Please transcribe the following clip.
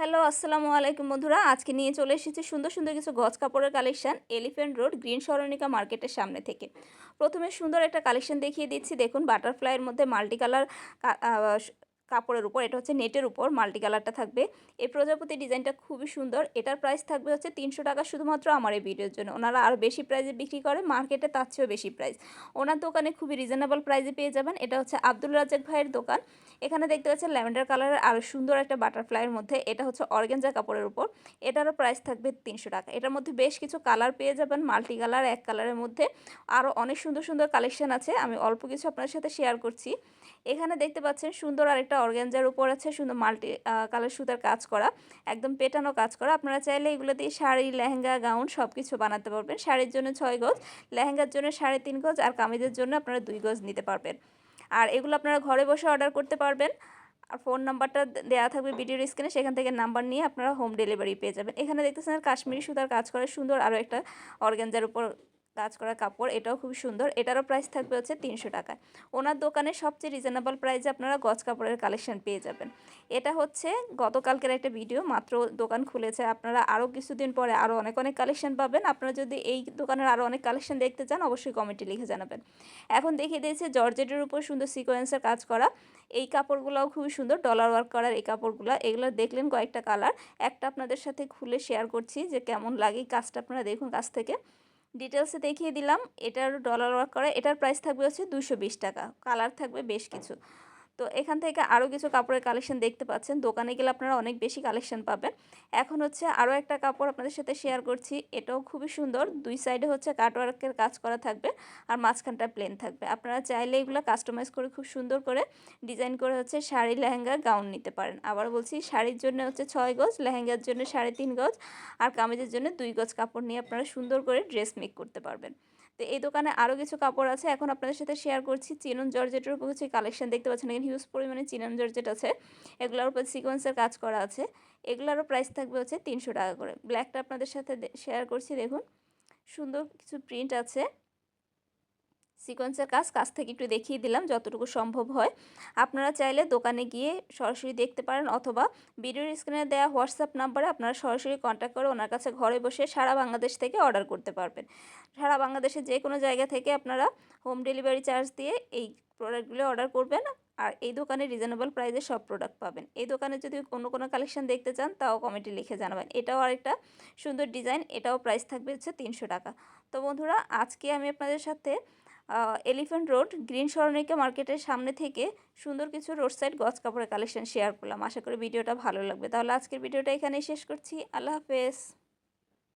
Hello, আসসালামু আলাইকুম বন্ধুরা। আজকে নিয়ে চলে এসেছি সুন্দর সুন্দর কিছু গজ কাপড়ের collection elephant road, green Saranika মার্কেটের সামনে থেকে। প্রথমে সুন্দর একটা কালেকশন দেখিয়ে দিচ্ছি। দেখুন বাটারফ্লাইয়ের মধ্যে মাল্টি কালার কাপড়ের উপর, এটা হচ্ছে নেটের উপর, মাল্টি কালারটা থাকবে। এই প্রজাপতি ডিজাইনটা খুবই সুন্দর। এটার প্রাইস থাকবে হচ্ছে তিনশো টাকা শুধুমাত্র আমার এই ভিডিওর জন্য। ওনারা আরও বেশি প্রাইসে বিক্রি করে মার্কেটে তার চেয়েও বেশি প্রাইস ওনার দোকানে খুবই রিজনেবল প্রাইসে পেয়ে যাবেন। এটা হচ্ছে আব্দুল রাজাক ভাইয়ের দোকান। এখানে দেখতে পাচ্ছেন ল্যাভেন্ডার কালারের আরও সুন্দর একটা বাটারফ্লাইয়ের মধ্যে, এটা হচ্ছে অর্গেঞ্জা কাপড়ের উপর। এটারও প্রাইস থাকবে তিনশো টাকা। এটার মধ্যে বেশ কিছু কালার পেয়ে যাবেন মাল্টি কালার, এক কালারের মধ্যে। আরও অনেক সুন্দর সুন্দর কালেকশন আছে। আমি অল্প কিছু আপনার সাথে শেয়ার করছি। এখানে দেখতে পাচ্ছেন সুন্দর আরেকটা অর্গ্যাঞ্জার উপর আছে সুন্দর মাল্টি কালার সুতার কাজ করা, একদম পেটানো কাজ করা। আপনারা চাইলে এগুলো দিয়ে শাড়ি, লেহেঙ্গা, গাউন সব কিছু বানাতে পারবেন। শাড়ির জন্য ছয় গজ, লেহেঙ্গার জন্য সাড়ে তিন গজ আর কামিজের জন্য আপনারা দুই গজ নিতে পারবেন। আর এগুলো আপনারা ঘরে বসে অর্ডার করতে পারবেন। আর ফোন নাম্বারটা দেওয়া থাকবে ভিডিওর স্ক্রিনে সেখান থেকে নাম্বার নিয়ে আপনারা হোম ডেলিভারি পেয়ে যাবেন। এখানে দেখতেছেন কাশ্মীরি সুতার কাজ করে সুন্দর আরও একটা অর্গেঞ্জার উপর কাজ করা কাপড়, এটাও খুব সুন্দর। এটারও প্রাইস থাকবে হচ্ছে তিনশো টাকায় ওনার দোকানে সবচেয়ে রিজনেবল প্রাইসে আপনারা গজ কাপড়ের কালেকশন পেয়ে যাবেন। এটা হচ্ছে গতকালকের একটা ভিডিও মাত্র দোকান খুলেছে। আপনারা আরও কিছুদিন পরে আরও অনেক অনেক কালেকশন পাবেন। আপনারা যদি এই দোকানের আরও অনেক কালেকশন দেখতে চান, অবশ্যই কমেন্টে লিখে জানাবেন। এখন দেখিয়ে দিয়েছে জর্জেটের উপর সুন্দর সিকোয়েন্সের কাজ করা। এই কাপড়গুলোও খুবই সুন্দর ডলার ওয়ার্ক করার এই কাপড়গুলো। এগুলো দেখলেন কয়েকটা কালার একটা আপনাদের সাথে খুলে শেয়ার করছি যে কেমন লাগে কাজটা। আপনারা দেখুন কাছ থেকে। ডিটেলসে দেখিয়ে দিলাম, এটার ডলার ওয়ার্ক করা, এটার প্রাইস থাকবে হচ্ছে দুশো টাকা কালার থাকবে বেশ কিছু। তো এখান থেকে আরও কিছু কাপড়ের কালেকশন দেখতে পাচ্ছেন। দোকানে গেলে আপনারা অনেক বেশি কালেকশন পাবেন। এখন হচ্ছে আরও একটা কাপড় আপনাদের সাথে শেয়ার করছি। এটাও খুবই সুন্দর। দুই সাইডে হচ্ছে কাটওয়ার্কের কাজ করা থাকবে আর মাঝখানটা প্লেন থাকবে। আপনারা চাইলে এগুলো কাস্টমাইজ করে খুব সুন্দর করে ডিজাইন করে হচ্ছে শাড়ি, লেহেঙ্গা গাউন নিতে পারেন। আবার বলছি শাড়ির জন্য হচ্ছে ছয় গজ, লেহেঙ্গার জন্য সাড়ে তিন গজ আর কামিজের জন্য দুই গজ কাপড় নিয়ে আপনারা সুন্দর করে ড্রেস মেক করতে পারবেন। তো এই দোকানে আরও কিছু কাপড় আছে। এখন আপনাদের সাথে শেয়ার করছি। চিনুন জর্জেটের উপর কিছু কালেকশন দেখতে পাচ্ছেন। হিউজ পরিমাণে চিনন জর্জেট আছে, এগুলোর উপর সিকোয়েন্সের কাজ করা আছে। এগুলোরও প্রাইস থাকবে হচ্ছে তিনশো টাকা করে। ব্ল্যাকটা আপনাদের সাথে শেয়ার করছি, দেখুন। সুন্দর কিছু প্রিন্ট আছে। সিকোয়েন্সের কাজ কাছ থেকে একটু দেখিয়ে দিলাম যতটুকু সম্ভব হয়। আপনারা চাইলে দোকানে গিয়ে সরাসরি দেখতে পারেন অথবা ভিডিওর স্ক্রিনে দেওয়া হোয়াটসঅ্যাপ নাম্বারে আপনারা সরাসরি কন্ট্যাক্ট করে ওনার কাছে ঘরে বসে সারা বাংলাদেশ থেকে অর্ডার করতে পারবেন। সারা বাংলাদেশের যে কোনো জায়গা থেকে আপনারা হোম ডেলিভারি চার্জ দিয়ে এই প্রোডাক্টগুলো অর্ডার করবেন। আর এই দোকানে রিজনেবল প্রাইসে সব প্রোডাক্ট পাবেন। এই দোকানে যদি অন্য কোনো কালেকশন দেখতে চান, তাও কমেন্টে লিখে জানাবেন। এটাও আরেকটা সুন্দর ডিজাইন এটাও প্রাইস থাকবে হচ্ছে তিনশো টাকা। তো বন্ধুরা, আজকে আমি আপনাদের সাথে এলিফ্যান্ট রোড গ্রিন স্বর্ণিকা মার্কেটের সামনে থেকে সুন্দর কিছু রোড সাইড গছ কাপড়ের কালেকশন শেয়ার করলাম। আশা করি ভিডিওটা ভালো লাগবে। তাহলে আজকের ভিডিওটা এখানেই শেষ করছি। আল্লাহ হাফেজ।